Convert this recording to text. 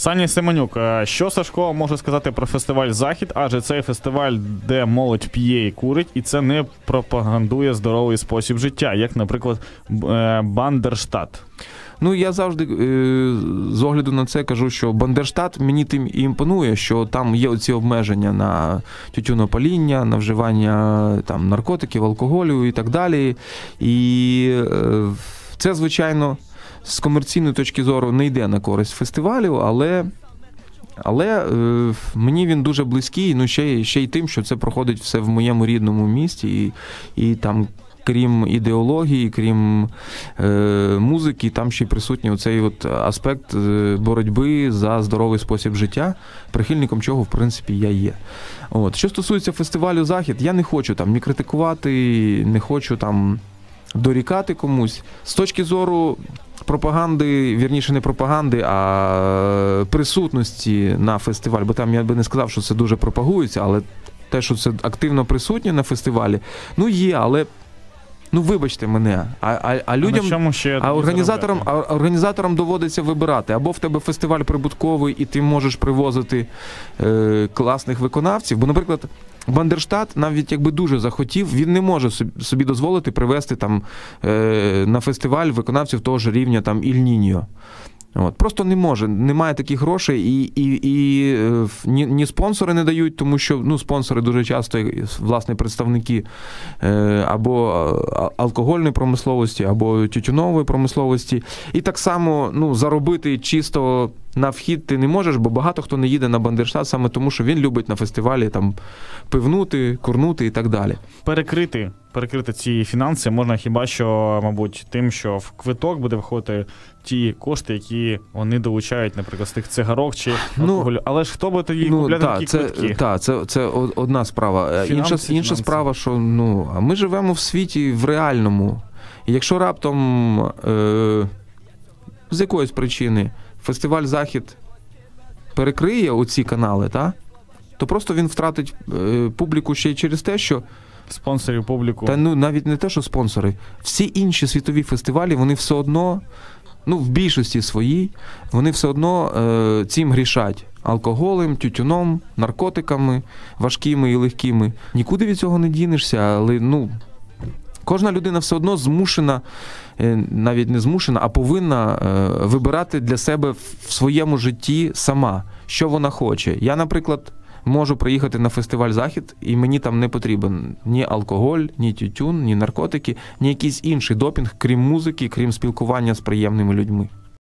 Саня Семенюк, е, що Сашко може сказати про фестиваль Захід? Адже цей фестиваль, де молодь п'є і курить, і це не пропагандує здоровий спосіб життя, як, наприклад, е, Бандерштат. Ну я завжди е, з огляду на це кажу, що Бандерштат мені тим і імпонує, що там є оці обмеження на тютюнопаління, на вживання там наркотиків, алкоголю і так далі. І це, звичайно, з комерційної точки зору не йде на користь фестивалю, але. Але е, мені він дуже близький, ну ще, ще й тим, що це проходить все в моєму рідному місті, і, і там, крім ідеології, крім е, музики, там ще й присутній оцей от аспект е, боротьби за здоровий спосіб життя, прихильником чого, в принципі, я є. От. Що стосується фестивалю Захід, я не хочу там ні критикувати, не хочу там дорікати комусь. З точки зору пропаганди, вірніше, не пропаганди, а присутності на фестиваль. бо там я би не сказав, що це дуже пропагується, але те, що це активно присутнє на фестивалі, ну є, але. Ну, вибачте мене, а, а, а А людям на ще а організаторам, а організаторам доводиться вибирати. Або в тебе фестиваль прибутковий, і ти можеш привозити е, класних виконавців. Бо, наприклад, Бандерштат, навіть якби дуже захотів, він не може собі- собі дозволити привезти там е, на фестиваль виконавців того ж рівня там Іль Ніньо. От. Просто не може, немає таких грошей, і, і, і е, ні, ні спонсори не дають, тому що ну, спонсори дуже часто, власне, представники е, або алкогольної промисловості, або тютюнової промисловості. І так само ну, заробити чисто на вхід ти не можеш, бо багато хто не їде на Бандерштат саме тому, що він любить на фестивалі там пивнути, курнути і так далі. перекрити, перекрити ці фінанси можна хіба що, мабуть, тим, що в квиток буде входити ті кошти, які вони долучають, наприклад, з тих цигарок чи Ну, алкоголю. Але ж хто би тоді купляти та, такі це, квитки? та, це, це одна справа. Е, Фінанси, інша, інша справа, що ну, ми живемо в світі в реальному. І якщо раптом е, з якоїсь причини фестиваль Захід перекриє оці канали, та, то просто він втратить е, публіку ще й через те, що Спонсорів публіку. та ну навіть не те, що спонсори, всі інші світові фестивалі, вони все одно, ну в більшості своїй, вони все одно е, цим грішать. Алкоголем, тютюном, наркотиками, важкими і легкими. Нікуди від цього не дінешся, але ну. Кожна людина все одно змушена, е, навіть не змушена, а повинна е, вибирати для себе в в своєму житті сама, що вона хоче. Я, наприклад, можу приїхати на фестиваль Захід, і мені там не потрібен ні алкоголь, ні тютюн, ні наркотики, ні якийсь інший допінг, крім музики, крім спілкування з приємними людьми.